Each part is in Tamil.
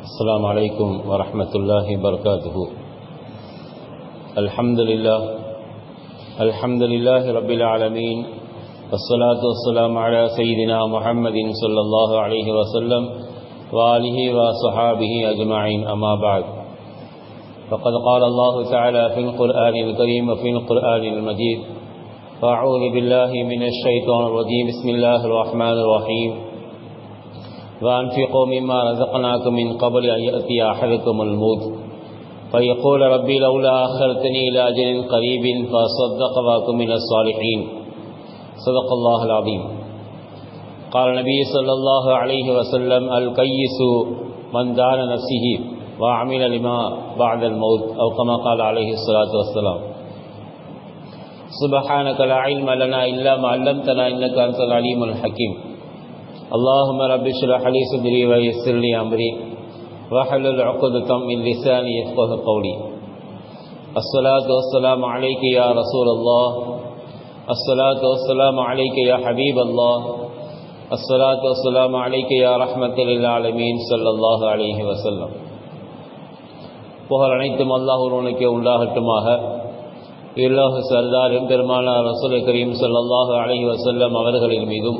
السلام عليكم ورحمة الله وبركاته الحمد لله الحمد لله رب العالمين والصلاة والسلام على سيدنا محمد صلى الله عليه وسلم وآله وصحابه أجمعين أما بعد۔ فقد قال الله تعالى في القرآن الكريم وفي القرآن المجيد فأعوذ بالله من الشيطان الرجيم بسم الله الرحمن الرحيم وأنفقوا مما رزقناكم من قبل أن يأتي أحدكم الموت. فيقول ربي لولا أخرتني إلى أجل قريب فأصدق وأكن من الصالحين. صدق الله العظيم. قال النبي صلى الله عليه وسلم القيس من دان نفسه وعمل لما بعد الموت، أو كما قال عليه الصلاة والسلام. سبحانك لا علم لنا إلا ما علمتنا إنك أنت العليم الحكيم. اللهم رب اشرح لي صدري ويسر لي أمري واحلل عقدة من لساني يفقه قولي الصلاة والسلام عليك يا رسول الله الصلاة والسلام عليك يا حبيب الله الصلاة والسلام عليك يا رحمة للعالمين صلى الله عليه وسلم புகழ் அனைத்தும் அல்லாஹ் ஒருவனுக்கே உண்டாகட்டுமாக இல்லாஹ் சர்தார் எம்பெருமானார் ரசூல் கரீம் சல்லாஹு அலஹி வசல்லம் அவர்களின் மீதும்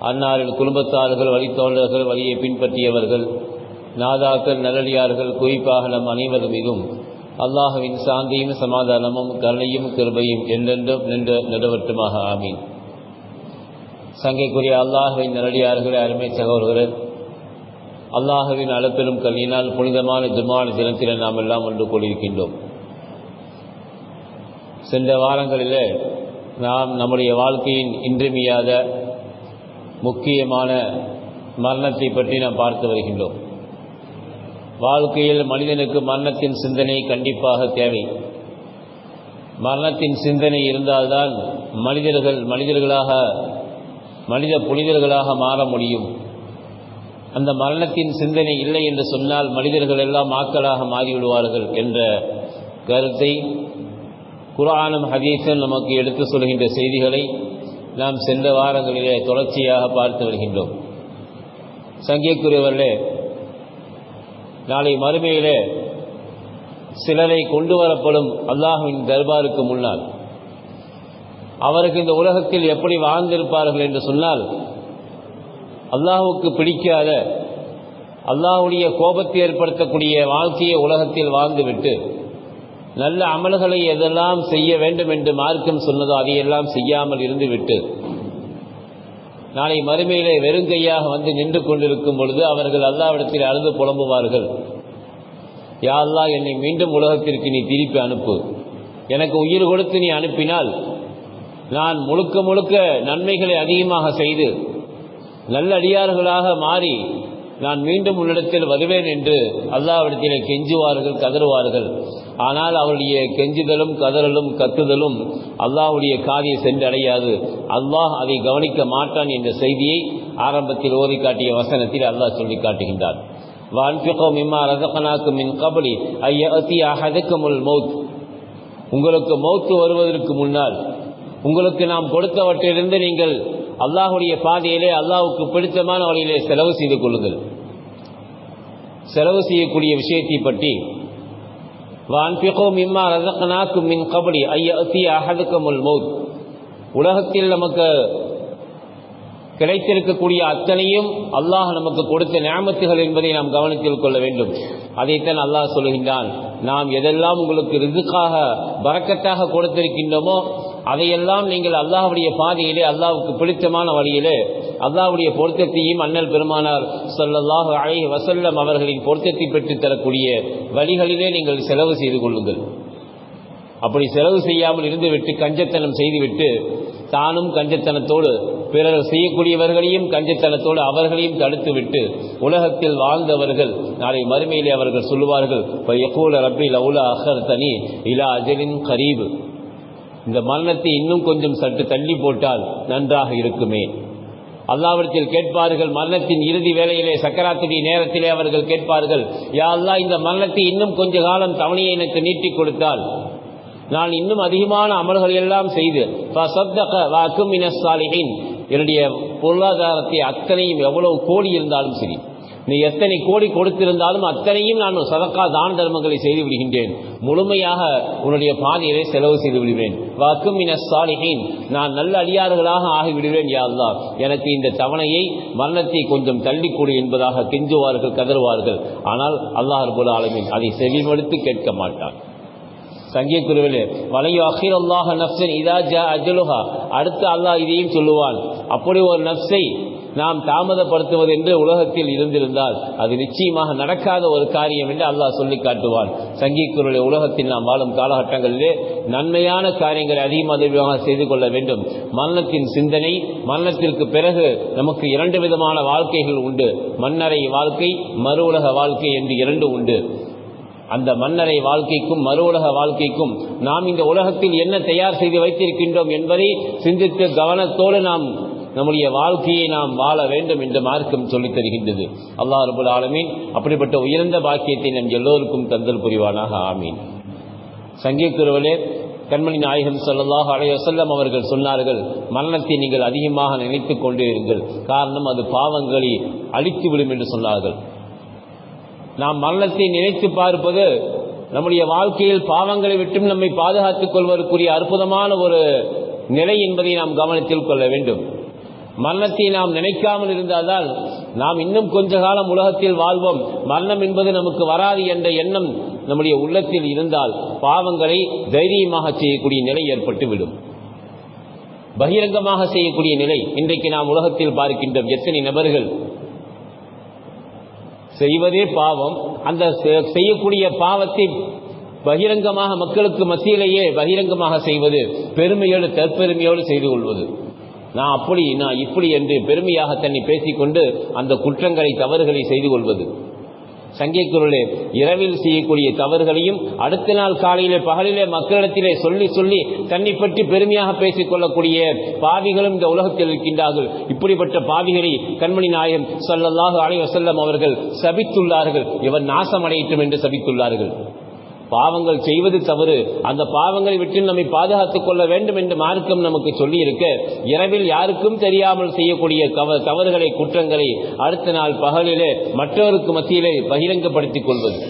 அன்னாரின் குடும்பத்தார்கள் வழித்தோழர்கள் வழியை பின்பற்றியவர்கள் நாதாக்கள் நல்லடியார்கள் குறிப்பாக நம் அனைவர் மீதும் அல்லாஹுவின் சாந்தியும் சமாதானமும் கருணையும் கிருபையும் என்றென்றும் நின்று நடுவட்டுமாக ஆமீன். சங்கைக்குரிய அல்லாஹுவின் நல்லடியார்கள் அருமை சகோதரர் அல்லாஹுவின் அளப்பெரும் கல்லினால் புனிதமான ஜுமான தினத்தில் நாம் எல்லாம் ஒன்று கூடியிருக்கின்றோம். சென்ற வாரங்களில் நாம் நம்முடைய வாழ்க்கையின் இன்றியமையாத முக்கியமான மரணத்தை பற்றி நாம் பார்த்து வருகின்றோம். வாழ்க்கையில் மனிதனுக்கு மரணத்தின் சிந்தனை கண்டிப்பாக தேவை. மரணத்தின் சிந்தனை இருந்தால்தான் மனிதர்கள் மனிதர்களாக மனித புனிதர்களாக மாற முடியும். அந்த மரணத்தின் சிந்தனை இல்லை என்று சொன்னால் மனிதர்கள் எல்லாம் ஆக்களாக மாறிவிடுவார்கள் என்ற கருத்தை குரானும் ஹதீஸும் நமக்கு எடுத்து சொல்கின்ற செய்திகளை நாம் சென்ற வாரங்களிலே தொடர்ச்சியாக பார்த்து வருகின்றோம். சங்கியக்குரியவர்களே நாளை மறுமையிலே சிலரை கொண்டு வரப்படும் அல்லாஹுவின் தர்பாருக்கு முன்னால் அவருக்கு இந்த உலகத்தில் எப்படி வாழ்ந்திருப்பார்கள் என்று சொன்னால் அல்லாஹுக்கு பிடிக்காத அல்லாஹுடைய கோபத்தை ஏற்படுத்தக்கூடிய வாழ்க்கையை உலகத்தில் வாழ்ந்துவிட்டு நல்ல அமல்களை எதெல்லாம் செய்ய வேண்டும் என்று மார்க்கம் சொன்னதோ அதையெல்லாம் செய்யாமல் இருந்துவிட்டு நாளை மறுமையிலே வெறுங்கையாக வந்து நின்று கொண்டிருக்கும் பொழுது அவர்கள் அல்லாவிடத்தில் அழுது புலம்புவார்கள். யாரெல்லாம் என்னை மீண்டும் உலகத்திற்கு நீ திருப்பி அனுப்பு. எனக்கு உயிர் கொடுத்து நீ அனுப்பினால் நான் முழுக்க முழுக்க நன்மைகளை அதிகமாக செய்து நல்லடியார்களாக மாறி நான் மீண்டும் உன்னிடத்தில் வருவேன் என்று அல்லாவிடத்திலே கெஞ்சுவார்கள் கதறுவார்கள். ஆனால் அவருடைய கெஞ்சுதலும் கதறலும் கத்துதலும் அல்லாவுடைய காரியை சென்றடையாது. அல்லாஹ் அதை கவனிக்க மாட்டான் என்ற செய்தியை ஆரம்பத்தில் ஓதி காட்டிய வசனத்தில் அல்லாஹ் சொல்லி காட்டுகின்றார் வான்பிகோம் மின் கபடி ஐயத்தி அஹதக்குமுல் மௌத். உங்களுக்கு மௌத்து வருவதற்கு முன்னால் உங்களுக்கு நாம் கொடுத்தவற்றிலிருந்து நீங்கள் அல்லாஹுடைய பாதையிலே அல்லாஹுக்கு பிடித்தமான வழியிலே செலவு செய்து கொள்ளுங்கள் செலவு செய்யக்கூடிய விஷயத்தை பற்றி வான்பிகோம் இம்மா ரதகனாக்கும் மின் கபடி ஐயத்தி அகதுக்கமுல் மௌத். உலகத்தில் நமக்கு கிடைத்திருக்கக்கூடிய அத்தனையும் அல்லாஹ் நமக்கு கொடுத்த நியமத்துகள் என்பதை நாம் கவனத்தில் கொள்ள வேண்டும். அதைத்தான் அல்லாஹ் சொல்லுகின்றான் நாம் எதெல்லாம் உங்களுக்கு ரிதுக்காக பறக்கத்தாக கொடுத்திருக்கின்றோமோ அதையெல்லாம் நீங்கள் அல்லாஹுடைய பாதையிலே அல்லாவுக்கு பிடித்தமான வழியிலே அல்லாவுடைய பொருத்தத்தையும் அண்ணல் பெருமானார் சொல்லல்லாஹு அழகி வசல்லம் அவர்களின் பொருத்தத்தை பெற்று தரக்கூடிய வழிகளிலே நீங்கள் செலவு செய்து கொள்ளுங்கள். அப்படி செலவு செய்யாமல் இருந்துவிட்டு கஞ்சத்தனம் செய்துவிட்டு தானும் கஞ்சத்தனத்தோடு பிறர் செய்யக்கூடியவர்களையும் கஞ்சத்தனத்தோடு அவர்களையும் தடுத்துவிட்டு உலகத்தில் வாழ்ந்தவர்கள் நாளை மறுமையிலே அவர்கள் சொல்லுவார்கள் எப்போல ரப்பி லவுலா அஹர் தனி இலா அஜலின் கரீபு. இந்த மரணத்தை இன்னும் கொஞ்சம் சற்று தள்ளி போட்டால் நன்றாக இருக்குமே. அல்லாவிடத்தில் கேட்பார்கள் மரணத்தின் இறுதி வேளையிலே சக்கராத்திரி நேரத்திலே அவர்கள் கேட்பார்கள் யா அல்லா இந்த மரணத்தை இன்னும் கொஞ்ச காலம் தவணையை எனக்கு நீட்டிக் கொடுத்தால் நான் இன்னும் அதிகமான அமல்கள் எல்லாம் செய்து என்னுடைய பொருளாதாரத்தை அத்தனையும் எவ்வளவு கோடி இருந்தாலும் சரி நீ எத்தனை கோடி கொடுத்திருந்தாலும் அத்தனையும் நான் சதக்கா தான தர்மங்களை செய்து விடுகின்றேன். முழுமையாக உன்னுடைய பாதையிலே செலவு செய்து விடுவேன். வாக்கும் மின நான் நல்ல அடியார்களாக ஆகிவிடுவேன் யாருதா எனக்கு இந்த தவணையை மரணத்தை கொஞ்சம் தள்ளிக் கொடு என்பதாக கெஞ்சுவார்கள் கதறுவார்கள். ஆனால் அல்லாஹ் ரபுல் ஆலமின் அதை செவிமடுத்து கேட்க மாட்டான். சங்கீக்குருவிலே வலையு அகிர் அல்லாஹ் நப்சன் இதா ஜா அஜலுஹா. அடுத்து அல்லாஹ் இதையும் சொல்லுவான். அப்படி ஒரு நப்சை நாம் தாமதப்படுத்துவது என்று உலகத்தில் இருந்திருந்தால் அது நிச்சயமாக நடக்காத ஒரு காரியம் என்று அல்லாஹ் சொல்லி காட்டுவான். சங்கீக்குருவிலே உலகத்தில் நாம் வாழும் காலகட்டங்களிலே நன்மையான காரியங்களை அதிகமாக அதிகமாக செய்து கொள்ள வேண்டும். மரணத்தின் சிந்தனை மரணத்திற்கு பிறகு நமக்கு இரண்டு விதமான வாழ்க்கைகள் உண்டு. மன்னரை வாழ்க்கை மறு உலக வாழ்க்கை என்று இரண்டு உண்டு. அந்த மன்னரை வாழ்க்கைக்கும் மறு உலக வாழ்க்கைக்கும் நாம் இந்த உலகத்தில் என்ன தயார் செய்து வைத்திருக்கின்றோம் என்பதை சிந்தித்து கவனத்தோடு நாம் நம்முடைய வாழ்க்கையை நாம் வாழ வேண்டும் என்று மார்க்கம் சொல்லித் தருகின்றது. அல்லா ரபுல் ஆலமீன் அப்படிப்பட்ட உயர்ந்த பாக்கியத்தை நம் எல்லோருக்கும் தந்தல் புரிவானாக. ஆமீன். சங்கீக்குருவலே கண்மணி நாயகம் சொல்லலாக அலைஹி அவர்கள் சொன்னார்கள் மரணத்தை நீங்கள் அதிகமாக நினைத்து கொண்டிருங்கள். காரணம் அது பாவங்களை அழித்துவிடும் என்று சொன்னார்கள். நாம் மரணத்தை நினைத்து பார்ப்பது நம்முடைய வாழ்க்கையில் பாவங்களை விட்டும் நம்மை பாதுகாத்துக் கொள்வதற்குரிய அற்புதமான ஒரு நிலை என்பதை நாம் கவனத்தில் கொள்ள வேண்டும். மரணத்தை நாம் நினைக்காமல் இருந்தால்தான் நாம் இன்னும் கொஞ்ச காலம் உலகத்தில் வாழ்வோம். மரணம் என்பது நமக்கு வராது என்ற எண்ணம் நம்முடைய உள்ளத்தில் இருந்தால் பாவங்களை தைரியமாக செய்யக்கூடிய நிலை ஏற்பட்டுவிடும். பகிரங்கமாக செய்யக்கூடிய நிலை இன்றைக்கு நாம் உலகத்தில் பார்க்கின்றோம். எத்தனை நபர்கள் செய்வதே பாவம். அந்த செ- செய்யக்கூடிய பாவத்தை பகிரங்கமாக மக்களுக்கு மத்தியிலேயே பகிரங்கமாக செய்வது பெருமையோடு தற்பெருமையோடு செய்து கொள்வது. நான் அப்படி நான் இப்படி என்று பெருமையாக தன்னை பேசிக்கொண்டு அந்த குற்றங்களை தவறுகளை செய்து கொள்வது. சங்கைக்குரலே இரவில் செய்யக்கூடிய தவறுகளையும் அடுத்த நாள் காலையிலே பகலிலே மக்களிடத்திலே சொல்லி சொல்லி தன்னை பற்றி பெருமையாக பேசிக் கொள்ளக்கூடிய பாவிகளும் இந்த உலகத்தில் இருக்கின்றார்கள். இப்படிப்பட்ட பாவிகளை கண்மணி நாயம் சல்லல்லாஹு அலைவசல்லம் அவர்கள் சபித்துள்ளார்கள். இவர் நாசமடையட்டும் என்று சபித்துள்ளார்கள். பாவங்கள் செய்வது தவறு. அந்த பாவங்களை விட்டு நம்மை பாதுகாத்துக் கொள்ள வேண்டும் என்று மார்க்கம் நமக்கு சொல்லி இருக்க இரவில் யாருக்கும் தெரியாமல் செய்யக்கூடிய தவறுகளை குற்றங்களை அடுத்த நாள் பகலிலே மற்றவருக்கு மத்தியிலே பகிரங்கப்படுத்திக் கொள்வது.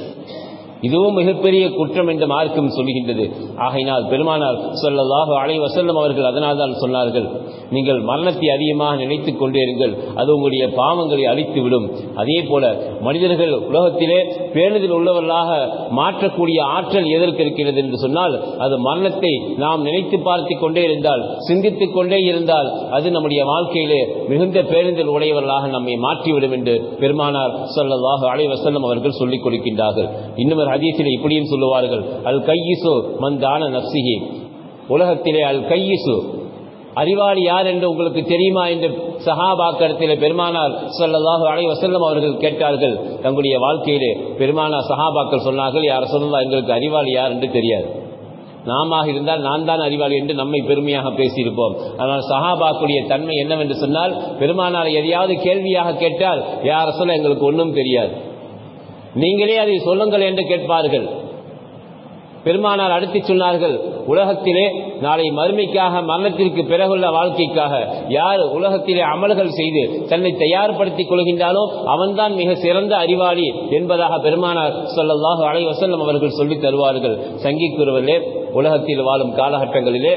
இதுவும் மிகப்பெரிய குற்றம் என்று மார்க்கம் சொல்கின்றது ஆகையினால் பெருமானார் ஸல்லல்லாஹு அலை வசல்லம் அவர்கள் அதனால் தான் சொன்னார்கள் நீங்கள் மரணத்தை அதிகமாக நினைத்துக் கொண்டே இருங்கள் அது உங்களுடைய பாவங்களை அழித்துவிடும். அதே போல மனிதர்கள் உலகத்திலே பேணுதல் உள்ளவர்களாக மாற்றக்கூடிய ஆற்றல் எதற்கு இருக்கிறது என்று சொன்னால் அது மரணத்தை நாம் நினைத்து பார்த்து கொண்டே இருந்தால் சிந்தித்துக் கொண்டே இருந்தால் அது நம்முடைய வாழ்க்கையிலே மிகுந்த பேருந்தல் உடையவர்களாக நம்மை மாற்றிவிடும் என்று பெருமானார் ஸல்லல்லாஹு அலைஹி அவர்கள் சொல்லிக் கொடுக்கின்றார்கள். இன்னும் ஒரு ஹதீஸில் இப்படியும் சொல்லுவார்கள். அல் கையிசு மந்தான நப்சிகி உலகத்திலே அல் கையிசு அறிவாளி யார் என்று உங்களுக்கு தெரியுமா என்று சஹாபாக்கடத்தில் பெருமானார் ஸல்லல்லாஹு அலை வசல்லம் அவர்கள் கேட்டார்கள். தங்களுடைய வாழ்க்கையிலே பெருமானார் சஹாபாக்கள் சொன்னார்கள் யார் சொல்லலாம் எங்களுக்கு அறிவாளி யார் என்று தெரியாது. நாம இருந்தால் நான் தான் அறிவாளி என்று நம்மை பெருமையாக பேசியிருப்போம். ஆனால் சஹாபாக்குடைய தன்மை என்னவென்று சொன்னால் பெருமானார் எதையாவது கேள்வியாக கேட்டால் யார் சொல்ல எங்களுக்கு ஒன்றும் தெரியாது. நீங்களே அதை சொல்லுங்கள் என்று கேட்பார்கள். பெருமானார் அடுத்து சொன்னார்கள் உலகத்திலே நாளை மறுமைக்காக மரணத்திற்கு பிறகுள்ள வாழ்க்கைக்காக யார் உலகத்திலே அமல்கள் செய்து தன்னை தயார்படுத்திக் கொள்கின்றாலோ அவன்தான் மிக சிறந்த அறிவாளி என்பதாக பெருமானார் ஸல்லல்லாஹு அலை வசல்லம் அவர்கள் சொல்லித் தருவார்கள். சங்கிக்குறவர்களே உலகத்தில் வாழும் காலகட்டங்களிலே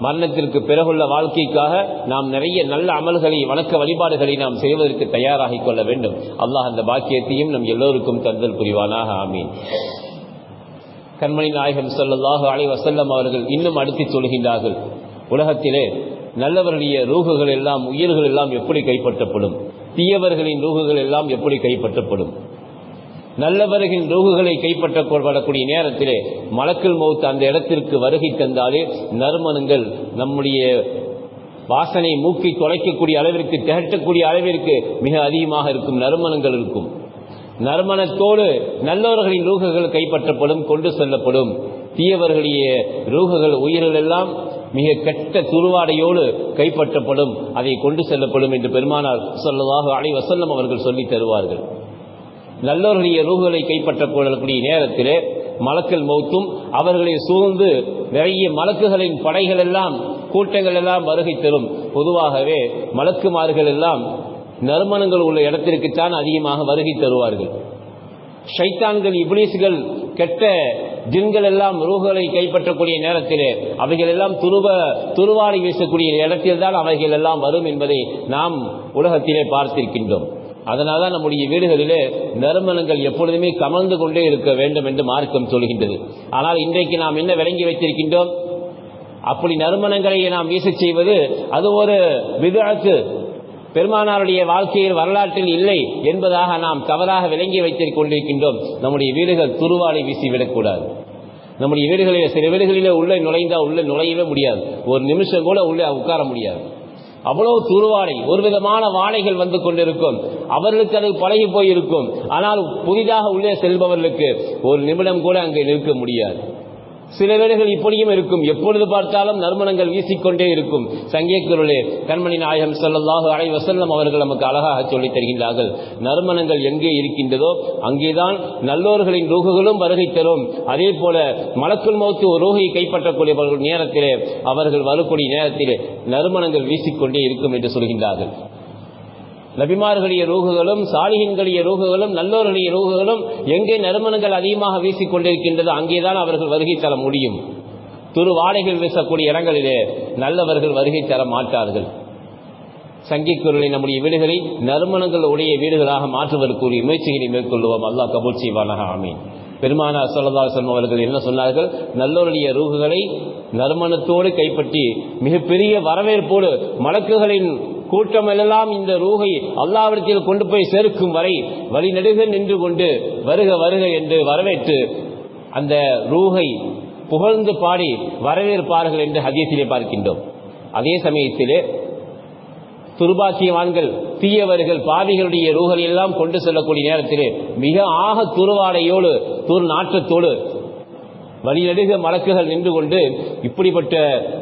மரணத்திற்கு பிறகுள்ள வாழ்க்கைக்காக நாம் நிறைய நல்ல அமல்களை வணக்க வழிபாடுகளை நாம் செய்வதற்கு தயாராகிக் கொள்ள வேண்டும். அல்லாஹ் அந்த பாக்கியத்தையும் நம் எல்லோருக்கும் தந்தல் புரிவானாக. ஆமீன். கண்மணி நாயகம் ஸல்லல்லாஹு அலை வசல்லம் அவர்கள் இன்னும் அடுத்து சொல்கின்றார்கள். உலகத்திலே நல்லவர்களுடைய ரூகுகள் எல்லாம் உயிர்கள் எல்லாம் எப்படி கைப்பற்றப்படும்? தீயவர்களின் ரூகுகள் எல்லாம் எப்படி கைப்பற்றப்படும்? நல்லவர்களின் ரூகுகளை கைப்பற்றப்படக்கூடிய நேரத்திலே மலக்குள் மௌத் அந்த இடத்திற்கு வருகை தந்தாலே நறுமணங்கள் நம்முடைய வாசனை மூக்கை தொலைக்கக்கூடிய அளவிற்கு திகட்டக்கூடிய அளவிற்கு மிக அதிகமாக இருக்கும் நறுமணங்கள் இருக்கும். நறுமணத்தோடு நல்லவர்களின் ரூகுகள் கைப்பற்றப்படும் கொண்டு செல்லப்படும். தீயவர்களுடைய ரூகுகள் உயிர்கள் எல்லாம் மிக கெட்ட துருவாடையோடு கைப்பற்றப்படும் அதை கொண்டு செல்லப்படும் என்று பெருமானார் சொல்லதாக அலை வசல்லம் அவர்கள் சொல்லி தருவார்கள். நல்லவர்களுடைய ரூகுகளை கைப்பற்றக்கூடிய நேரத்திலே மலக்கள் மௌத்தும் அவர்களை சூழ்ந்து நிறைய மலக்குகளின் படைகள் எல்லாம் கூட்டங்கள் எல்லாம் வருகை தரும். பொதுவாகவே மலக்குமார்கள் எல்லாம் நறுமணங்கள் உள்ள இடத்திற்குத்தான் அதிகமாக வருகை தருவார்கள். ஷைத்தான்கள் இப்ளீஸ்கள் கெட்ட ஜின்கள் எல்லாம் ரூகளை கைப்பற்றக்கூடிய நேரத்திலே அவைகள் எல்லாம் துருவ துருவாடி வீசக்கூடிய இடத்தில் தான் அவைகள் எல்லாம் வரும் என்பதை நாம் உலகத்திலே பார்த்திருக்கின்றோம். அதனால தான் நம்முடைய வீடுகளிலே நறுமணங்கள் எப்பொழுதுமே கமர்ந்து கொண்டே இருக்க வேண்டும் என்று மார்க்கம் சொல்கின்றது. ஆனால் இன்றைக்கு நாம் என்ன விளங்கி வைத்திருக்கின்றோம்? அப்படி நறுமணங்களை நாம் வீச செய்வது அது ஒரு விதத்து பெருமானாருடைய வாழ்க்கையில் வரலாற்றில் இல்லை என்பதாக நாம் தவறாக விளங்கி வைத்துக் கொண்டிருக்கின்றோம். நம்முடைய வீடுகள் துருவாலை வீசிவிடக்கூடாது நம்முடைய வீடுகளில் சில வீடுகளிலே உள்ளே நுழைந்தால் உள்ளே நுழையவே முடியாது. ஒரு நிமிஷம் கூட உள்ளே உட்கார முடியாது. அவ்வளவு துருவாடை ஒரு விதமான வாழைகள் வந்து கொண்டிருக்கும். அவர்களுக்கு அது பழகி போயிருக்கும். ஆனால் புதிதாக உள்ளே செல்பவர்களுக்கு ஒரு நிமிடம் கூட அங்கே நிற்க முடியாது. சில வேளைகள் இப்படியும் இருக்கும். எப்பொழுது பார்த்தாலும் நறுமணங்கள் வீசிக்கொண்டே இருக்கும். சங்கேக்குருளே கண்மணி நாயகம் சொல்லல்லாஹு அலை வசல்லம் அவர்கள் நமக்கு அழகாக சொல்லித் தருகின்றார்கள். நறுமணங்கள் எங்கே இருக்கின்றதோ அங்கேதான் நல்லோர்களின் ரூகுகளும் வருகை தரும். அதே போல மலக்குள் மௌத்து ஒரு ரூகை கைப்பற்றக்கூடிய நேரத்திலே அவர்கள் வரக்கூடிய நேரத்திலே நறுமணங்கள் வீசிக்கொண்டே இருக்கும் என்று சொல்கின்றார்கள். நபிமார்களுடைய ரூகுகளும் சாலிகின்களுடைய ரூகுகளும் நல்லோர்களுடைய ரூகுகளும் எங்கே நறுமணங்கள் அதிகமாக வீசிக்கொண்டிருக்கின்றதோ அங்கேதான் அவர்கள் வருகை தர முடியும். துரு வாடைகள் வீசக்கூடிய இடங்களிலே நல்லவர்கள் வருகை தர மாட்டார்கள். சங்கிக்குரலை நம்முடைய வீடுகளை நறுமணங்கள் உடைய வீடுகளாக மாற்றுவதற்குரிய முயற்சிகளை மேற்கொள்வோம் அல்லாஹ் கபூல் செய்வானாக. ஆமீன். பெருமானா சொல்லதாசன் அவர்கள் என்ன சொன்னார்கள்? நல்லோருடைய ரூகுகளை நறுமணத்தோடு கைப்பற்றி மிகப்பெரிய வரவேற்போடு மலக்குகளின் கூட்டம் எல்லாம் இந்த ரூகை அல்லாவிடத்தில் கொண்டு போய் சேர்க்கும் வரை வழிநடுக நின்று கொண்டு வருக வருக என்று வரவேற்று அந்த ரூகை புகழ்ந்து பாடி வரவேற்பார்கள் என்று ஹதீஸிலே பார்க்கின்றோம். அதே சமயத்திலே துர்பாக்கியவான்கள் தீயவர்கள் பாவிகளுடைய ரூகள் எல்லாம் கொண்டு செல்லக்கூடிய நேரத்திலே மிக ஆக துருவாடையோடு துர் நாற்றத்தோடு வழிநடுக மலக்குகள் நின்று கொண்டு இப்படிப்பட்ட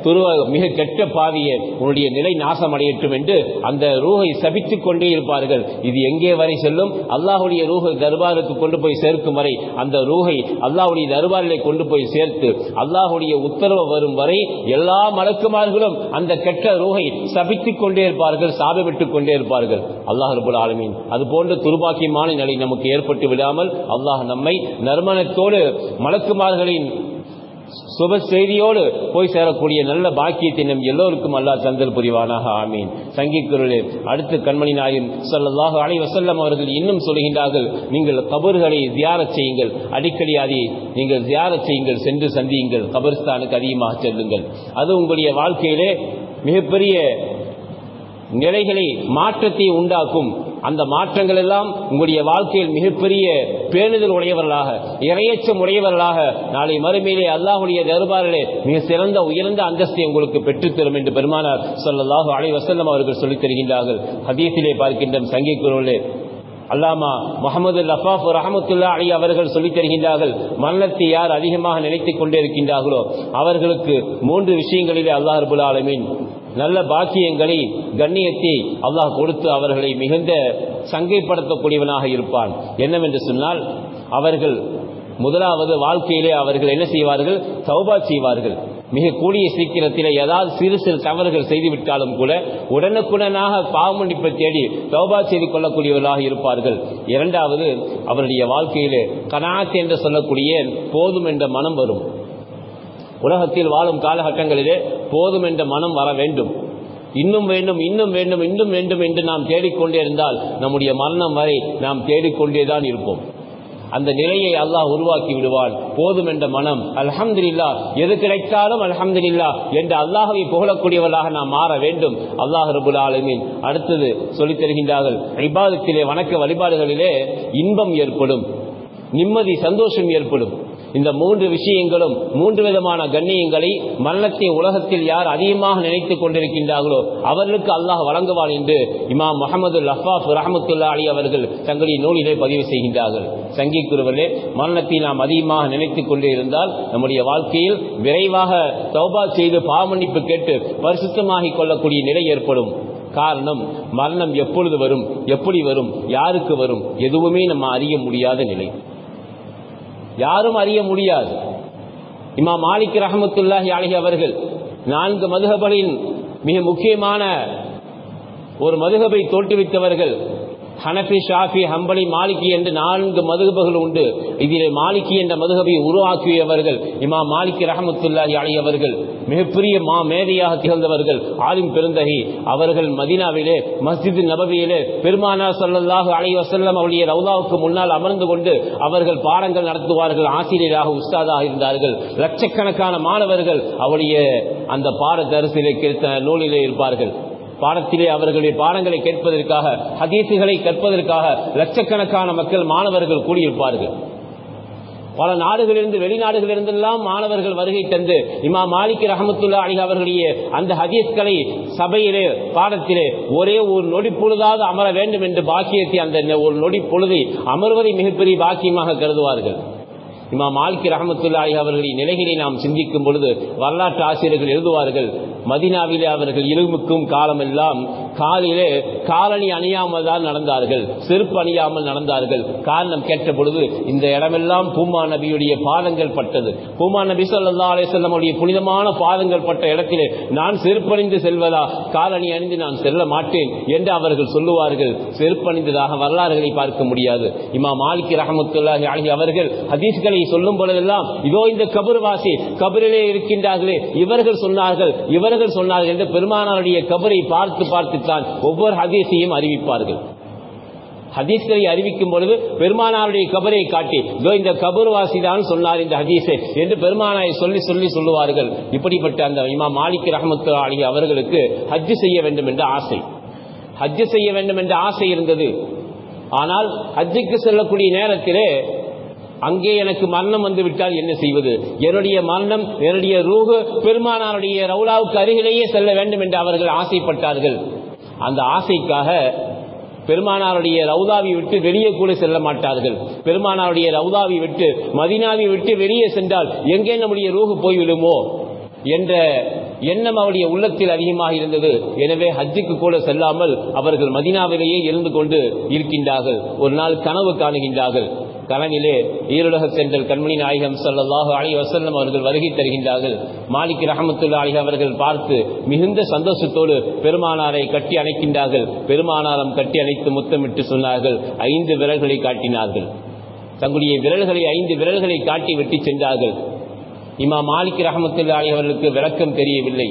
துருவ மிக கெட்ட பாவிய உன்னுடைய நிலை நாசம் அடையட்டும் என்று அந்த ரூகை சபித்துக் கொண்டே இருப்பார்கள். இது எங்கே வரை செல்லும்? அல்லாஹுடைய ரூகை தர்பாருக்கு கொண்டு போய் சேர்க்கும் வரை. அந்த ரூகை அல்லாஹுடைய தர்பாரிலே கொண்டு போய் சேர்த்து அல்லாஹுடைய உத்தரவு வரும் வரை எல்லா மலக்குமார்களும் அந்த கெட்ட ரூகை சபித்துக் கொண்டே இருப்பார்கள் சாபமிட்டுக் கொண்டே இருப்பார்கள். அல்லாஹ் ரபுல் ஆலமீன். அது போன்ற துர்பாக்கியமான நிலை நமக்கு ஏற்பட்டு விடாமல் அல்லாஹ் நம்மை நறுமணத்தோடு மலக்குமார்களின் சுப செய்தியோடு போய் சேரக்கூடிய நல்ல பாக்கியத்தை நம் எல்லோருக்கும் அல்லாஹ் தந்தல் புரிவானாக ஆமீன். சங்கிக்குரலே அடுத்து கண்மணி நாயின் சொல்லல்லாஹு அலை வசல்லம் அவர்கள் இன்னும் சொல்கின்றார்கள் நீங்கள் கபர்களை தியாரச் செய்யுங்கள். அடிக்கடி அதை நீங்கள் தியாரச் செய்யுங்கள். சென்று சந்தியுங்கள். கபர்ஸ்தானுக்கு அதிகமாக செல்லுங்கள். அது உங்களுடைய வாழ்க்கையிலே மிகப்பெரிய நிலைகளை மாற்றத்தை உண்டாக்கும் அந்த மாற்றங்கள் எல்லாம் உங்களுடைய வாழ்க்கையில் மிகப்பெரிய பேணுதல் உடையவர்களாக இறையச்சம் உடையவர்களாக நாளை மறுமையிலே அல்லாஹுடைய தருபாரிலே மிக சிறந்த உயர்ந்த அந்தஸ்தை உங்களுக்கு பெற்றுத்தரும் என்று பெருமானார் சொல்லலாக அலை வசல்லம் அவர்கள் சொல்லித் தருகின்றார்கள். ஹதீஸிலே பார்க்கின்ற சங்கி குரலே அல்லாமா முகமது லஃபாஃப் ரஹமத்துல்லா அலி அவர்கள் சொல்லித் தருகின்றார்கள் மரணத்தை யார் அதிகமாக நினைத்துக் கொண்டே இருக்கின்றார்களோ அவர்களுக்கு மூன்று விஷயங்களிலே அல்லாஹ் ரபுல் ஆலமீன் நல்ல பாக்கியங்களை கண்ணியத்தை அல்லாஹ் கொடுத்து அவர்களை மிகுந்த சங்கைப்படுத்தக்கூடியவனாக இருப்பான். என்னவென்று சொன்னால் அவர்கள் முதலாவது வாழ்க்கையிலே அவர்கள் என்ன செய்வார்கள்? சௌபா செய்வார்கள். மிக கூடிய சீக்கிரத்தில் ஏதாவது சிறு சிறு தவறுகள் செய்துவிட்டாலும் கூட உடனுக்குடனாக பாவமன்னிப்பை தேடி தௌபா செய்து கொள்ளக்கூடியவர்களாக இருப்பார்கள். இரண்டாவது அவருடைய வாழ்க்கையிலே கனாத் என்று சொல்லக்கூடிய போதும் என்ற மனம் வரும். உலகத்தில் வாழும் காலகட்டங்களிலே போதும் என்ற மனம் வர வேண்டும். இன்னும் வேண்டும் இன்னும் வேண்டும் இன்னும் வேண்டும் என்று நாம் தேடிக்கொண்டே இருந்தால் நம்முடைய மரணம் வரை நாம் தேடிக்கொண்டே தான் இருப்போம். அந்த நிலையை அல்லாஹ் உருவாக்கி விடுவான். போதும் என்ற மனம். அல்ஹம்துலில்லா எது கிடைத்தாலும் அல்ஹம்துலில்லா என்று அல்லாஹவை புகழக்கூடியவர்களாக நாம் மாற வேண்டும். அல்லாஹ் ரபுல் ஆலமின் அடுத்தது சொல்லித் தருகின்றார்கள். இபாதத்திலே வணக்க வழிபாடுகளிலே இன்பம் ஏற்படும். நிம்மதி சந்தோஷம் ஏற்படும். இந்த மூன்று விஷயங்களும் மூன்று விதமான கண்ணியங்களை மரணத்தை உலகத்தில் யார் அதிகமாக நினைத்துக் கொண்டிருக்கின்றார்களோ அவர்களுக்கு அல்லாஹ் வழங்குவான் என்று இமாம் முகமது லஃபாப் ரஹமத்துல்லா அலி அவர்கள் தங்களின் நூலிலே பதிவு செய்கின்றார்கள். சங்கிக்குருவர்களே மரணத்தை நாம் அதிகமாக நினைத்துக் கொண்டே இருந்தால் நம்முடைய வாழ்க்கையில் விரைவாக தௌபா செய்து பாவமன்னிப்பு கேட்டு பரிசுத்தமாகிக் கொள்ளக்கூடிய நிலை ஏற்படும். காரணம் மரணம் எப்பொழுது வரும் எப்படி வரும் யாருக்கு வரும் எதுவுமே நம்ம அறிய முடியாத நிலை. யாரும் அறிய முடியாது. இமா மாலிக் ரஹமத்துல்லாஹி அழகி அவர்கள் நான்கு மதுகபலின் மிக முக்கியமான ஒரு மதுகபை தோற்றுவித்தவர்கள். ஹனஃபி ஷாஃபி ஹம்பலி மாலிகி என்று நான்கு மதுகபுகள் உண்டு. இதிலே மாலிகி என்ற மதுகபை உருவாக்கியவர்கள் இமா மாலிகி ரஹமத்துல்லாஹி அலி அவர்கள் மிகப்பெரிய மா மேதையாக திகழ்ந்தவர்கள் ஆலிம் பெருந்தகி. அவர்கள் மதினாவிலே மஸ்ஜித் நபவியிலே பெருமானார் ஸல்லல்லாஹு அலைஹி வசல்லம் அவருடைய ரவுதாவுக்கு முன்னால் அமர்ந்து கொண்டு அவர்கள் பாடங்கள் நடத்துவார்கள் ஆசிரியராக உஸ்தாதாக இருந்தார்கள். லட்சக்கணக்கான மாணவர்கள் அவருடைய அந்த பாட தரிசிலே நூலிலே இருப்பார்கள். பாடத்திலே அவர்களுடைய பாடங்களை கேட்பதற்காக ஹதீசுகளை கற்பதற்காக லட்சக்கணக்கான மக்கள் மாணவர்கள் கூடியிருப்பார்கள். பல நாடுகளிலிருந்து வெளிநாடுகளிலிருந்தெல்லாம் மாணவர்கள் வருகை தந்து இமா மாலிக் ரஹமத்துல்லா அலி அவர்களுடைய அந்த ஹதீஸ்களை சபையிலே பாடத்திலே ஒரே ஒரு நொடி பொழுதாவது அமர வேண்டும் என்று பாக்கியத்தை அந்த ஒரு நொடி பொழுதை அமர்வதை மிகப்பெரிய பாக்கியமாக கருதுவார்கள். இமா மாலிக் ரஹமத்துல்லாஹி அவர்களின் நிலைகளை நாம் சிந்திக்கும் பொழுது வரலாற்று ஆசிரியர்கள் எழுதுவார்கள் மதினாவிலே அவர்கள் இருமுக்கும் காலமெல்லாம் காலையிலே காலணி அணியாமல் தான் நடந்தார்கள் செருப்பு அணியாமல் நடந்தார்கள். காரணம் கேட்ட பொழுது இந்த இடமெல்லாம் பூமா நபியுடைய பாதங்கள் பட்டது. பூமா நபி சொல்லா அலிசல்லமுடைய புனிதமான பாதங்கள் பட்ட இடத்திலே நான் செருப்பணிந்து செல்வதா? காலணி அணிந்து நான் செல்ல மாட்டேன் என்று அவர்கள் சொல்லுவார்கள். செருப்பணிந்ததாக வரலாறுகளை பார்க்க முடியாது. இமா மாலிக் ரஹமத்துல்லாஹி அலி அவர்கள் ஹதீஸ்களை சொல்லும் பொழுதெல்லாம் இதோ இந்த கபர்வாசி கபரிலே இருக்கின்றார்களே இவர்கள் சொன்னார்கள் இவர்கள் சொன்னார்கள் என்று பெருமானாருடைய கபரை பார்த்து பார்த்து தான் ஒவ்வொரு ஹதீஸையும் அறிவிப்பார்கள். ஹதீஸ்களை அறிவிக்கும் பொழுது பெருமானாருடைய கபரை காட்டி இதோ இந்த கபர்வாசி தான் சொன்னார் இந்த ஹதீஸை என்று பெருமானாரை சொல்லி சொல்லி சொல்லுவார்கள். இப்படிப்பட்ட அந்த இமா மாலிக் ரஹமத்து அலி அவர்களுக்கு ஹஜ்ஜு செய்ய வேண்டும் என்ற ஆசை. ஹஜ்ஜு செய்ய வேண்டும் என்ற ஆசை இருந்தது. ஆனால் ஹஜ்ஜுக்கு செல்லக்கூடிய நேரத்திலே அங்கே எனக்கு மரணம் வந்து விட்டால் என்ன செய்வது? என்னுடைய மரணம் என்னுடைய ரூகு பெருமானாருடைய ரவுலாவுக்கு அருகிலேயே செல்ல வேண்டும் என்று அவர்கள் ஆசைப்பட்டார்கள். அந்த ஆசைக்காக பெருமானாருடைய ரவுதாவை விட்டு வெளியே கூட செல்ல மாட்டார்கள். பெருமானாருடைய ரவுதாவை விட்டு மதினாவை விட்டு வெளியே சென்றால் எங்கே நம்முடைய ரூகு போய்விடுமோ என்ற எண்ணம் அவருடைய உள்ளத்தில் அதிகமாக இருந்தது. எனவே ஹஜ்ஜுக்கு கூட செல்லாமல் அவர்கள் மதினாவிலேயே இருந்து கொண்டு இருக்கின்றார்கள். ஒரு நாள் கனவு காணுகின்றார்கள். கனவிலே ஈருலக சென்றல் கண்மணி நாயகம் சல்லாஹு அலி வசல்லம் அவர்கள் வருகை தருகின்றார்கள். மாலிக் ரஹமத்துல்லா அலி அவர்கள் பார்த்து மிகுந்த சந்தோஷத்தோடு பெருமானாரை கட்டி அணைக்கின்றார்கள். பெருமானாரம் கட்டி அணைத்து முத்தமிட்டு சொன்னார்கள். ஐந்து விரல்களை காட்டினார்கள். தங்களுடைய விரல்களை ஐந்து விரல்களை காட்டி வெட்டி சென்றார்கள். இமா மாலிக் ரஹமத்துல்லா அலி அவர்களுக்கு விளக்கம் தெரியவில்லை.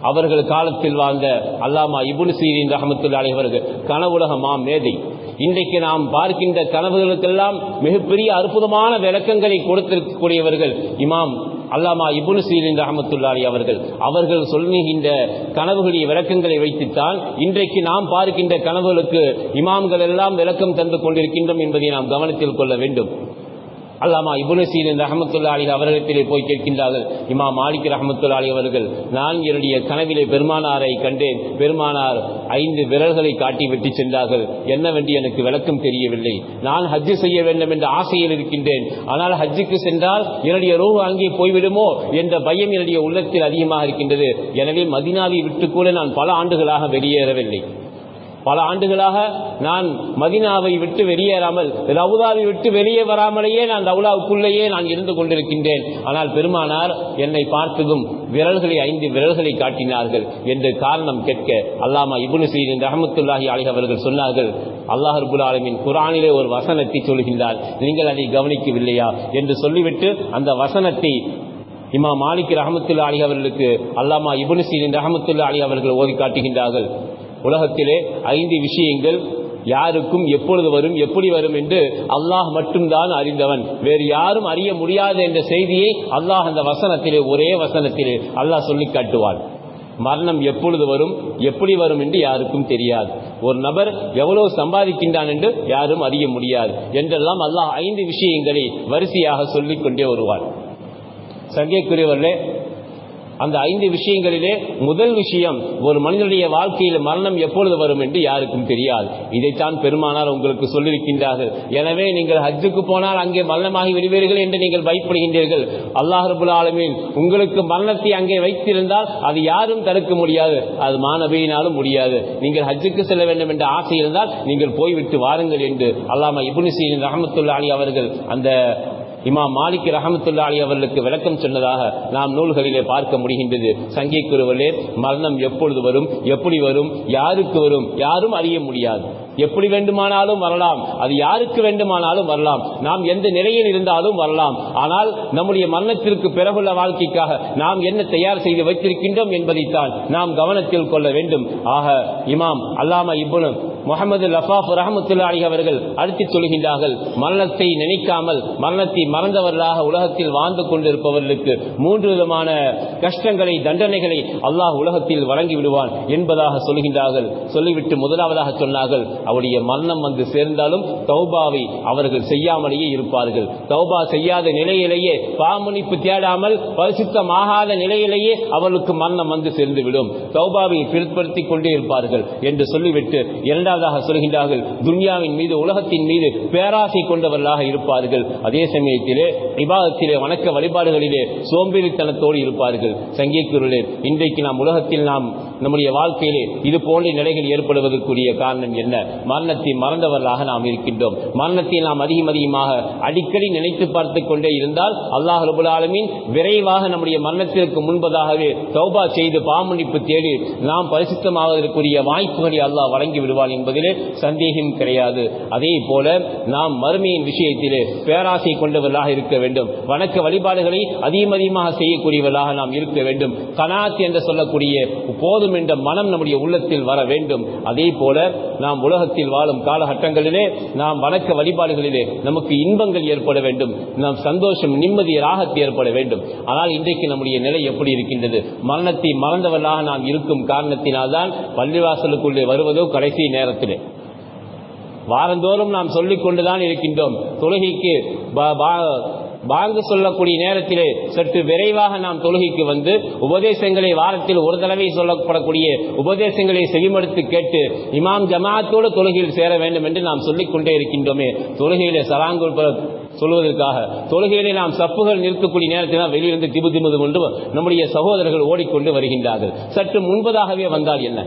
அவர்கள் காலத்தில் வாழ்ந்த அல்லாமா இபுன் சீரின் ரஹமத்துல்லா அலி அவர்கள் கனவுலக மா மேதை. இன்றைக்கு நாம் பார்க்கின்ற கனவுகளுக்கெல்லாம் மிகப்பெரிய அற்புதமான விளக்கங்களை கொடுத்திருக்கக்கூடியவர்கள் இமாம் அல்லாமா இபுன் சீலின் ரஹமத்துல்லாரி அவர்கள். அவர்கள் சொல்லுகின்ற கனவுகளுடைய விளக்கங்களை வைத்துத்தான் இன்றைக்கு நாம் பார்க்கின்ற கனவுகளுக்கு இமாம்கள் எல்லாம் விளக்கம் தந்து கொண்டிருக்கின்றோம் என்பதை நாம் கவனத்தில் கொள்ள வேண்டும். அல்லாமா இபுன சீரன் ரஹமத்துல்லா அலி அவர்களிடத்திலே போய் கேட்கின்றார்கள். இமா மாலிக் ரஹமத்துல்லா அலி அவர்கள் நான் என்னுடைய கனவிலே பெருமானாரை கண்டேன். பெருமானார் ஐந்து விரல்களை காட்டி வெட்டி சென்றார்கள். என்னவென்று எனக்கு விளக்கம் தெரியவில்லை. நான் ஹஜ்ஜு செய்ய வேண்டும் என்ற ஆசையில் இருக்கின்றேன். ஆனால் ஹஜ்ஜுக்கு சென்றால் என்னுடைய ரூஹ் அங்கே போய்விடுமோ என்ற பயம் என்னுடைய உள்ளத்தில் அதிகமாக இருக்கின்றது. எனவே மதினாவை விட்டு கூட நான் பல ஆண்டுகளாக வெளியேறவில்லை. பல ஆண்டுகளாக நான் மதினாவை விட்டு வெளியேறாமல் ரவுதாவை விட்டு வெளியே வராமலேயே நான் ரவுலாவுக்குள்ளேயே நான் இருந்து கொண்டிருக்கின்றேன். ஆனால் பெருமானார் என்னை பார்த்ததும் விரல்களை ஐந்து விரல்களை காட்டினார்கள் என்று காரணம் கேட்க அல்லாமா இபுனு சீரின் ரஹமத்துல்லாஹி அலி அவர்கள் சொன்னார்கள் அல்லாஹ் ரபுல் ஆலமின் குரானிலே ஒரு வசனத்தை சொல்கின்றார். நீங்கள் அதை கவனிக்கவில்லையா? என்று சொல்லிவிட்டு அந்த வசனத்தை இமா மாலிக் ரஹமத்துல்லா அலி அவர்களுக்கு அல்லாமா இபுனு சீரின் ரஹமத்துல்லா அலி அவர்கள் ஓதி காட்டுகின்றார்கள். உலகத்திலே ஐந்து விஷயங்கள் யாருக்கும் எப்பொழுது வரும் எப்படி வரும் என்று அல்லாஹ் மட்டும்தான் அறிந்தவன். வேறு யாரும் அறிய முடியாது என்ற செய்தியை அல்லாஹ் அந்த வசனத்திலே ஒரே வசனத்திலே அல்லாஹ் சொல்லி காட்டுவான். மரணம் எப்பொழுது வரும் எப்படி வரும் என்று யாருக்கும் தெரியாது. ஒரு நபர் எவ்வளவு சம்பாதிக்கின்றான் என்று யாரும் அறிய முடியாது. என்றெல்லாம் அல்லாஹ் ஐந்து விஷயங்களை வரிசையாக சொல்லிக் கொண்டே வருவான். சங்கைக்குரியவர்களே அந்த ஐந்து விஷயங்களிலே முதல் விஷயம் ஒரு மனிதனுடைய வாழ்க்கையில் மரணம் எப்பொழுது வரும் என்று யாருக்கும் தெரியாது. இதைத்தான் பெருமானார் உங்களுக்கு சொல்லியிருக்கின்றார்கள். எனவே நீங்கள் ஹஜ்ஜுக்கு போனால் அங்கே மரணமாகி விடுவீர்கள் என்று நீங்கள் பயப்படுகின்றீர்கள். அல்லாஹ் ரபுல் ஆலமீன் உங்களுக்கு மரணத்தை அங்கே வைத்திருந்தால் அது யாரும் தடுக்க முடியாது. அது மாணவியினாலும் முடியாது. நீங்கள் ஹஜ்ஜுக்கு செல்ல வேண்டும் என்ற ஆசை இருந்தால் நீங்கள் போய்விட்டு வாருங்கள் என்று அல்லாமா இபுனிசீன் ரஹமத்துல்லானி அவர்கள் அந்த இமாம் மாலிக் ரஹமத்துல்லா அலி அவர்களுக்கு விளக்கம் சொன்னதாக நாம் நூல்களிலே பார்க்க முடிகின்றது. சங்கிக்குருவலே மரணம் எப்பொழுது வரும் எப்படி வரும் யாருக்கு வரும் யாரும் அறிய முடியாது. எப்படி வேண்டுமானாலும் வரலாம் அது யாருக்கு வேண்டுமானாலும் வரலாம். நாம் எந்த நிலையில் இருந்தாலும் வரலாம். ஆனால் நம்முடைய மரணத்திற்கு பிறகுள்ள வாழ்க்கைக்காக நாம் என்ன தயார் செய்து வைத்திருக்கின்றோம் என்பதைத்தான் நாம் கவனத்தில் கொள்ள வேண்டும். ஆக இமாம் அல்லாமா இவ்வளவு முகமது லஃபாப் ரஹமத்துல்லா அலி அவர்கள் அடுத்து சொல்கின்றார்கள் மரணத்தை நினைக்காமல் மரணத்தை மறந்தவர்களாக உலகத்தில் வாழ்ந்து கொண்டிருப்பவர்களுக்கு மூன்று விதமான கஷ்டங்களை தண்டனைகளை அல்லாஹ் உலகத்தில் வழங்கி விடுவான் என்பதாக சொல்கின்றார்கள். சொல்லிவிட்டு முதலாவதாக சொன்னார்கள் அவருடைய மரணம் வந்து சேர்ந்தாலும் தௌபாவை அவர்கள் செய்யாமலேயே இருப்பார்கள். தௌபா செய்யாத நிலையிலேயே பாமுனிப்பு தேடாமல் பரிசுத்தமாகாத நிலையிலேயே அவர்களுக்கு மரணம் வந்து சேர்ந்துவிடும். தௌபாவை பிற்படுத்திக் கொண்டே இருப்பார்கள் என்று சொல்லிவிட்டு இரண்டாவதாக சொல்கின்றார்கள் துன்யாவின் மீது உலகத்தின் மீது பேராசை கொண்டவர்களாக இருப்பார்கள். அதே சமயத்திலே விவாதத்திலே வணக்க வழிபாடுகளிலே சோம்பேறித்தனத்தோடு இருப்பார்கள். சங்கீக்குருளே இன்றைக்கு நாம் உலகத்தில் நாம் நம்முடைய வாழ்க்கையிலே இது போன்ற நிலைகள் ஏற்படுவதற்குரிய காரணம் என்ன? மரணத்தை மறந்தவர்களாக நாம் இருக்கின்றோம். மரணத்தை நாம் அதிகம் அதிகமாக அடிக்கடி நினைத்து பார்த்து கொண்டே இருந்தால் அல்லாஹ் ரபுல் விரைவாக நம்முடைய மரணத்திற்கு முன்பதாகவே சௌபா செய்து பாமன்னிப்பு தேடி நாம் பரிசுத்தமாவதற்குரிய வாய்ப்புகளை அல்லாஹ் வழங்கி விடுவான் என்பதிலே சந்தேகம் கிடையாது. அதே போல நாம் மறுமையின் விஷயத்திலே பேராசை கொண்டவர்களாக இருக்க வேண்டும். வணக்க வழிபாடுகளை அதிகமதிகமாக செய்யக்கூடியவர்களாக நாம் இருக்க வேண்டும். கனாத் என்று சொல்லக்கூடிய போதும் என்ற மனம் நம்முடைய உள்ளத்தில் வர வேண்டும். அதே போல நாம் உலகத்தில் வாழும் காலகட்டங்களிலே நாம் வணக்க வழிபாடுகளிலே நமக்கு இன்பங்கள் ஏற்பட வேண்டும். நாம் சந்தோஷம் நிம்மதி ராகத்தை ஏற்பட வேண்டும். ஆனால் இன்றைக்கு நம்முடைய நிலை எப்படி இருக்கின்றது? மரணத்தை மறந்தவர்களாக நாம் இருக்கும் காரணத்தினால்தான் பள்ளிவாசலுக்குள்ளே வருவதோ கடைசி நேரம் நேரத்தில். வாரந்தோறும் நாம் சொல்லிக் கொண்டுதான் இருக்கின்றோம். தொழுகைக்கு பா- பாங்கு சொல்லக்கூடிய நேரத்திலே சற்று விரைவாக நாம் தொழுகைக்கு வந்து உபதேசங்களை வாரத்தில் ஒரு தடவை சொல்லப்படக்கூடிய உபதேசங்களை செவிமடுத்து கேட்டு இமாம் ஜமாத்தோடு தொழுகையில் சேர வேண்டும் என்று நாம் சொல்லிக் கொண்டே இருக்கின்றோமே. தொழுகையிலே சலாங்குள் சொல்வதற்காக தொழுகையிலே நாம் சப்புகள் நிறுத்தக்கூடிய நேரத்தில் தான் வெளியிலிருந்து திபு திமுது கொண்டு நம்முடைய சகோதரர்கள் ஓடிக்கொண்டு வருகின்றார்கள். சற்று முன்பதாகவே வந்தால் என்ன?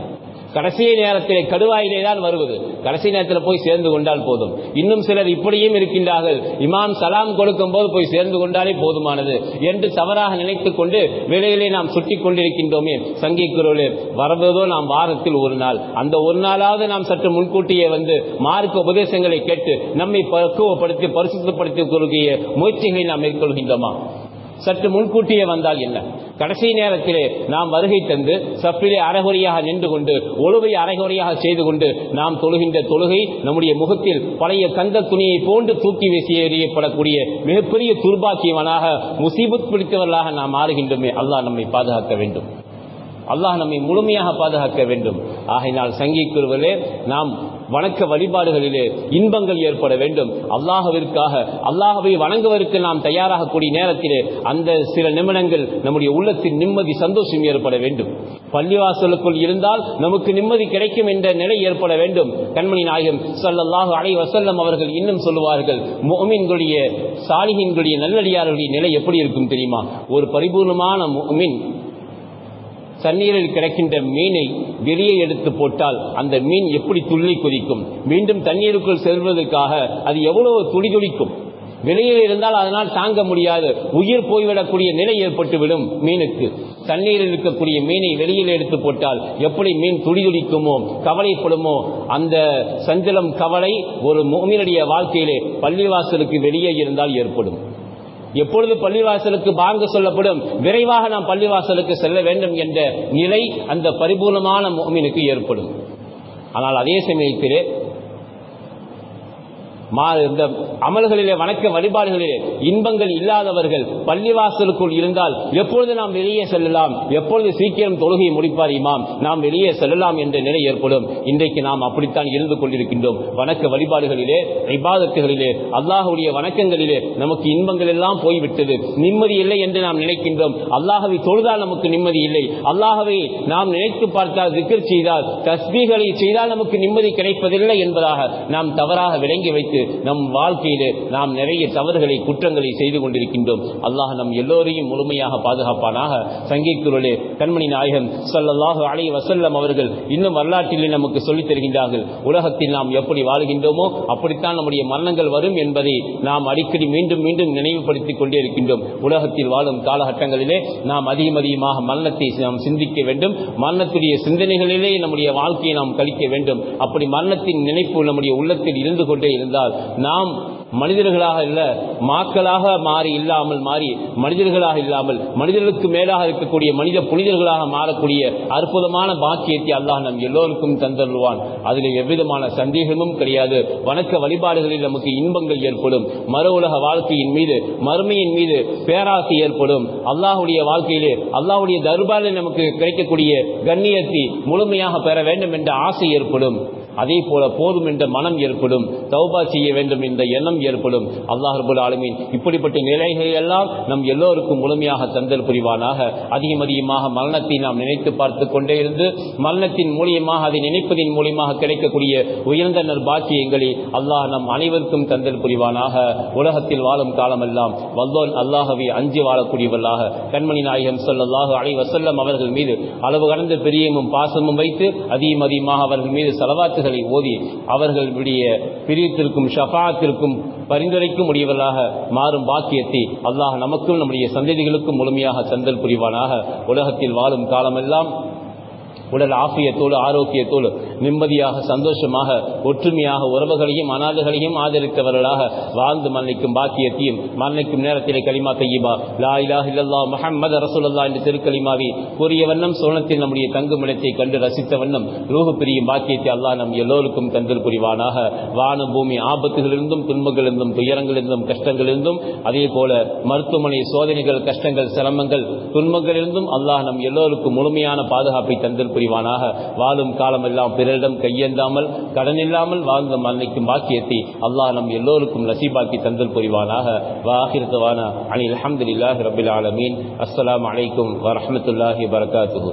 கடைசி நேரத்திலே கடுவாயிலே தான் வருவது. கடைசி நேரத்தில் போய் சேர்ந்து கொண்டால் போதும். இன்னும் சிலர் இப்படியும் இருக்கின்றார்கள். இமாம் சலாம் கொடுக்கும் போது போய் சேர்ந்து கொண்டாலே போதுமானது என்று தவறாக நினைத்துக் கொண்டு வேலையிலே நாம் சுட்டி கொண்டிருக்கின்றோமே. சங்கிக்குரோலே வரவதோ நாம் வாரத்தில் ஒரு நாள். அந்த ஒரு நாளாவது நாம் சற்று முன்கூட்டியே வந்து மார்க்க உபதேசங்களை கேட்டு நம்மை பக்குவப்படுத்தி பரிசுத்தப்படுத்திக் கொள்கிய முயற்சிகளை நாம் மேற்கொள்கின்றோமா? சற்று முன்கூட்டியே வந்தால் என்ன? கடைசி நேரத்திலே நாம் வருகை தந்து சப்பிலே அரைகுறையாக நின்று கொண்டு ஒழுவை அரைகுறையாக செய்து கொண்டு நாம் தொழுகின்ற தொழுகை நம்முடைய முகத்தில் பழைய கந்த துணியை போன்று தூக்கி வீசி எறியப்படக்கூடிய மிகப்பெரிய துர்பாக்கியவனாக முசீபத் பிடித்தவர்களாக நாம் மாறுகின்றோமே. அல்லாஹ் நம்மை பாதுகாக்க வேண்டும். அல்லாஹ் நம்மை முழுமையாக பாதுகாக்க வேண்டும். ஆகையினால் சங்கிக்குருவிலே நாம் வணக்க வழிபாடுகளிலே இன்பங்கள் ஏற்பட வேண்டும். அல்லாஹவிற்காக அல்லாஹவை வணங்குவதற்கு நாம் தயாராகக்கூடிய நேரத்திலே அந்த சில நிமிடங்கள் நம்முடைய உள்ளத்தின் நிம்மதி சந்தோஷம் ஏற்பட வேண்டும். பள்ளிவாசலுக்குள் இருந்தால் நமக்கு நிம்மதி கிடைக்கும் என்ற நிலை ஏற்பட வேண்டும். கண்மணி நாயகம் ஸல்லல்லாஹு அலை வசல்லம் அவர்கள் இன்னும் சொல்லுவார்கள் மோமின்களுடைய சாலிகின்களுடைய நல்லடியார்களுடைய நிலை எப்படி இருக்கும் தெரியுமா? ஒரு பரிபூர்ணமான மோமின் தண்ணீரில் கிடக்கின்ற மீனை வெளியே எடுத்து போட்டால் அந்த மீன் எப்படி துள்ளி குதிக்கும்? மீண்டும் தண்ணீருக்குள் செல்வதற்காக அது எவ்வளவு துடி துடிக்கும் வெளியில் இருந்தால் அதனால் தாங்க முடியாது. உயிர் போய்விடக்கூடிய நிலை ஏற்பட்டுவிடும் மீனுக்கு. தண்ணீரில் இருக்கக்கூடிய மீனை வெளியில் எடுத்து போட்டால் எப்படி மீன் துடி துடிக்குமோ கவலைப்படுமோ அந்த சஞ்சலம் கவலை ஒரு மோமினுடைய வாழ்க்கையிலே பள்ளிவாசலுக்கு வெளியே இருந்தால் ஏற்படும். எப்பொழுது பள்ளிவாசலுக்கு பாங்கு சொல்லப்படும்? விரைவாக நாம் பள்ளிவாசலுக்கு செல்ல வேண்டும் என்ற நிலை அந்த பரிபூர்ணமான மோமினுக்கு ஏற்படும். ஆனால் அதே சமயத்திலே இந்த அமல்களிலே வணக்க வழிபாடுகளிலே இன்பங்கள் இல்லாதவர்கள் பள்ளிவாசலுக்குள் இருந்தால் எப்பொழுது நாம் வெளியே செல்லலாம்? எப்பொழுது சீக்கிரம் தொழுகையை முடிப்பார் இமாம்? நாம் வெளியே செல்லலாம் என்ற நிலை ஏற்படும். இன்றைக்கு நாம் அப்படித்தான் இருந்து கொண்டிருக்கின்றோம். வணக்க வழிபாடுகளிலே விவாதத்துகளிலே அல்லாஹுடைய வணக்கங்களிலே நமக்கு இன்பங்கள் எல்லாம் போய்விட்டது. நிம்மதி இல்லை என்று நாம் நினைக்கின்றோம். அல்லாஹவை தொழுதால் நமக்கு நிம்மதி இல்லை. அல்லாஹவை நாம் நினைத்து பார்த்தால் திக்கர் செய்தால் தஸ்பீகளை செய்தால் நமக்கு நிம்மதி கிடைப்பதில்லை என்பதாக நாம் தவறாக விளங்கி வைத்து நம் வாழ்க்கையிலே நாம் நிறைய தவறுகளை குற்றங்களை செய்து கொண்டிருக்கின்றோம். அல்லாஹ் நம் எல்லோரையும் முழுமையாக பாதுகாப்பானாக. சங்கீக்குரலே கண்மணி நாயகன் ஸல்லல்லாஹு அலைஹி வசல்லம் அவர்கள் இன்னும் வரலாற்றிலே நமக்கு சொல்லித் தருகின்றார்கள் உலகத்தில் நாம் எப்படி வாழ்கின்றோமோ அப்படித்தான் நம்முடைய மரணங்கள் வரும் என்பதை நாம் அடிக்கடி மீண்டும் மீண்டும் நினைவுபடுத்திக் கொண்டே இருக்கின்றோம். உலகத்தில் வாழும் காலகட்டங்களிலே நாம் அதிகம் அதிகமாக மரணத்தை நாம் சிந்திக்க வேண்டும். மரணத்துடைய சிந்தனைகளிலே நம்முடைய வாழ்க்கையை நாம் கழிக்க வேண்டும். அப்படி மரணத்தின் நினைப்பு நம்முடைய உள்ளத்தில் இருந்து கொண்டே இருந்தால் நாம் மனிதர்களாக இல்ல மாக்களாக மாறி இல்லாமல் மாறி மனிதர்களாக இல்லாமல் மனிதர்களுக்கு மேலாக இருக்கக்கூடிய மனித புனிதர்களாக மாறக்கூடிய அற்புதமான பாக்கியத்தை அல்லாஹ் நம் எல்லோருக்கும் தந்தருவான் அதில் எவ்விதமான சந்தேகமும் கிடையாது. வணக்க வழிபாடுகளில் நமக்கு இன்பங்கள் ஏற்படும். மறு உலக வாழ்க்கையின் மீது மறுமையின் மீது பேராசை ஏற்படும். அல்லாஹுடைய வாழ்க்கையிலே அல்லாஹுடைய தர்பாரில் நமக்கு கிடைக்கக்கூடிய கண்ணியத்தை முழுமையாக பெற வேண்டும் என்ற ஆசை ஏற்படும். அதே போல போதும் என்ற மனம் ஏற்படும். தௌபா செய்ய வேண்டும் என்ற எண்ணம் ஏற்படும். அல்லாஹர்புல் ஆலமீன் இப்படிப்பட்ட நிலைகள் எல்லாம் நம் எல்லோருக்கும் முழுமையாக தந்தல் புரிவானாக. அதிகம் அதிகமாக மரணத்தை நாம் நினைத்து பார்த்து கொண்டே இருந்து மரணத்தின் மூலியமாக அதை நினைப்பதின் மூலியமாக கிடைக்கக்கூடிய உயர்ந்த நற்பாக்கியங்களை அல்லாஹ் நம் அனைவருக்கும் தந்தல் புரிவானாக. உலகத்தில் வாழும் காலமெல்லாம் வல்லோன் அல்லாஹவை அஞ்சி வாழக்கூடியவர்களாக. கண்மணி நாயகம் ஸல்லல்லாஹு அலை வசல்லம் அவர்கள் மீது அளவு கடந்த பிரியமும் பாசமும் வைத்து அதிகம் அதிகமாக அவர்கள் மீது ஆயத்துகளை ஓதி அவர்களுடைய பிரியத்திற்கும் ஷஃபாத்திற்கும் பரிந்துரைக்கும் உடையவர்களாக மாறும் பாக்கியத்தை அல்லாஹ் நமக்கும் நம்முடைய சந்ததிகளுக்கும் முழுமையாக சந்தல் புரிவானாக. உலகத்தில் வாழும் காலமெல்லாம் உடல் ஆசியத்தோடு ஆரோக்கியத்தோடு நிம்மதியாக சந்தோஷமாக ஒற்றுமையாக உறவுகளையும் அனாதைகளையும் ஆதரித்தவர்களாக வாழ்ந்து மன்னிக்கும் பாக்கியத்தையும் மன்னிக்கும் நேரத்திலே களிமா கையிபா லா இலாஹ இல்லல்லா முஹம்மது ரசூலுல்லாஹ் என்று திருக்களிமாவி கூறிய வண்ணம் சோனத்தில் நம்முடைய தங்கும் இடத்தை கண்டு ரசித்த வண்ணம் ரூஹு பிரியும் பாக்கியத்தை அல்லாஹ் நம் எல்லோருக்கும் தந்தல் புரிவானாக. வான பூமி ஆபத்துகளிலிருந்தும் துன்பங்களிலிருந்தும் துயரங்களிலிருந்தும் கஷ்டங்களிலிருந்தும் அதே போல மருத்துவமனை சோதனைகள் கஷ்டங்கள் சிரமங்கள் துன்பங்களிலிருந்தும் அல்லாஹ் நம் எல்லோருக்கும் முழுமையான பாதுகாப்பை தந்தல் புரிவானாக. வாழும் காலமெல்லாம் பிறரிடம் கையேந்தாமல் கடன் இல்லாமல் வாழ்ந்த மன்னிக்கும் பாக்கியத்தை அல்லாஹ் நம் எல்லோருக்கும் நசீபாக்கி தந்தல் புரிவானாக. வாஹிர்தவானா அனில் அல்ஹம்துலில்லாஹி ரபில் ஆலமீன். அஸ்லாம் அலைக்கும் வரமத்துல்லாஹி வரகாத்து